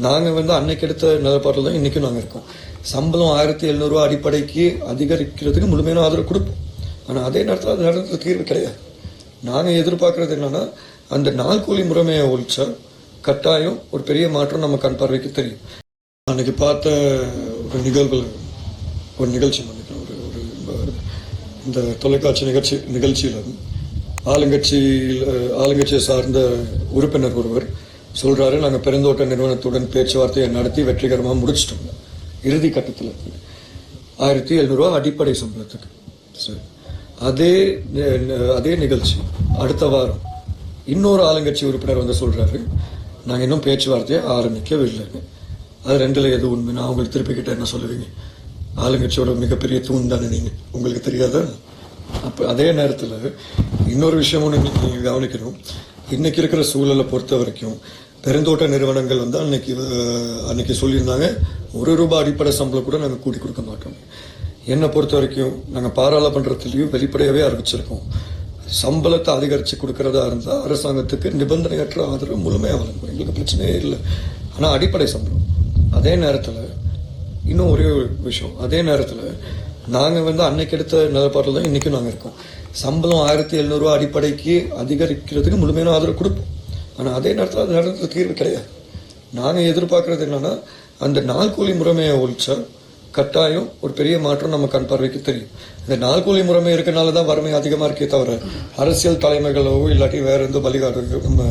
நாங்கள் வந்து அன்னைக்கு எடுத்த நிலப்பாட்டில் தான் இன்றைக்கும் நாங்கள் இருக்கோம். சம்பளம் ஆயிரத்தி எழுநூறுவா அடிப்படைக்கு அதிகரிக்கிறதுக்கு முழுமையான ஆதரவு கொடுப்போம். ஆனால் அதே நேரத்தில் அது நடந்த தீர்வு கிடையாது. நாங்கள் எதிர்பார்க்கறது என்னன்னா அந்த நாள் கூலி முறைமையை ஒழிச்சா கட்டாயம் ஒரு பெரிய மாற்றம் நம்ம கண் பார்வைக்கு தெரியும். அன்னைக்கு பார்த்த ஒரு நிகழ்வுகள் ஒரு நிகழ்ச்சி நினைக்கிறேன் ஒரு ஒரு ஒரு இந்த தொலைக்காட்சி நிகழ்ச்சி நிகழ்ச்சியில் ஆளுங்கட்சியில் ஆளுங்கட்சியை சார்ந்த உறுப்பினர் ஒருவர் சொல்றாரு நாங்கள் பெருந்தோட்ட நிறுவனத்துடன் பேச்சுவார்த்தையை நடத்தி வெற்றிகரமாக முடிச்சிட்டோம். இறுதி கட்டத்தில். ஆயிரத்தி எழுநூறுவா அடிப்படை சம்பளத்துக்கு. சரி. அதே அதே நிகழ்ச்சி. அடுத்த வாரம். இன்னொரு ஆளுங்கட்சி உறுப்பினர் வந்து சொல்றாரு நாங்கள் இன்னும் பேச்சுவார்த்தையை ஆரம்பிக்கவில்லைங்க அது ரெண்டுல எது உண்மை? நான் உங்களுக்கு திருப்பி கிட்ட என்ன சொல்லுவீங்க? ஆளுங்கட்சியோட மிகப்பெரிய தூண் தானே நீங்க? உங்களுக்கு தெரியாதா? அப்ப அதே நேரத்தில் இன்னொரு விஷயமும் நீங்கள் நீங்க கவனிக்கணும். இன்னைக்கு இருக்கிற சூழலை பொறுத்த வரைக்கும் பெருந்தோட்ட நிறுவனங்கள் வந்து அன்னைக்கு அன்னைக்கு சொல்லியிருந்தாங்க ஒரு ரூபாய் அடிப்படை சம்பளம் கூட நாங்கள் கூட்டி கொடுக்க மாட்டோம். என்னை பொறுத்த வரைக்கும் நாங்கள் பாராளுமன்றத்திலையும் வெளிப்படையாகவே அறிவிச்சிருக்கோம். சம்பளத்தை அதிகரித்து கொடுக்கறதா இருந்தால் அரசாங்கத்துக்கு நிபந்தனையற்ற ஆதரவு முழுமையாக வழங்கும். எங்களுக்கு பிரச்சனையே இல்லை. ஆனால் அடிப்படை சம்பளம். அதே நேரத்தில் இன்னும் ஒரே ஒரு விஷயம். அதே நேரத்தில் நாங்கள் வந்து அன்னைக்கு எடுத்த நிலப்பாட்டில் தான் இன்றைக்கும் நாங்கள் இருக்கோம். சம்பளம் ஆயிரத்தி எழுநூறுவா அடிப்படைக்கு அதிகரிக்கிறதுக்கு முழுமையான ஆதரவு கொடுப்போம். ஆனால் அதே நேரத்தில் அது நடந்த தீர்வு கிடையாது. நாங்கள் எதிர்பார்க்குறது என்னென்னா அந்த நாள் கூலி முறைமையை ஒழிச்சா கட்டாயம் ஒரு பெரிய மாற்றம் நம்ம கண் பார்வைக்கு தெரியும். இந்த நாள் கூலி முறைமை இருக்கனால தான் வறுமை அதிகமாக இருக்கே தவிர அரசியல் தலைமைகளோ இல்லாட்டி வேற எந்த வழிகாட்டுகளோ நம்ம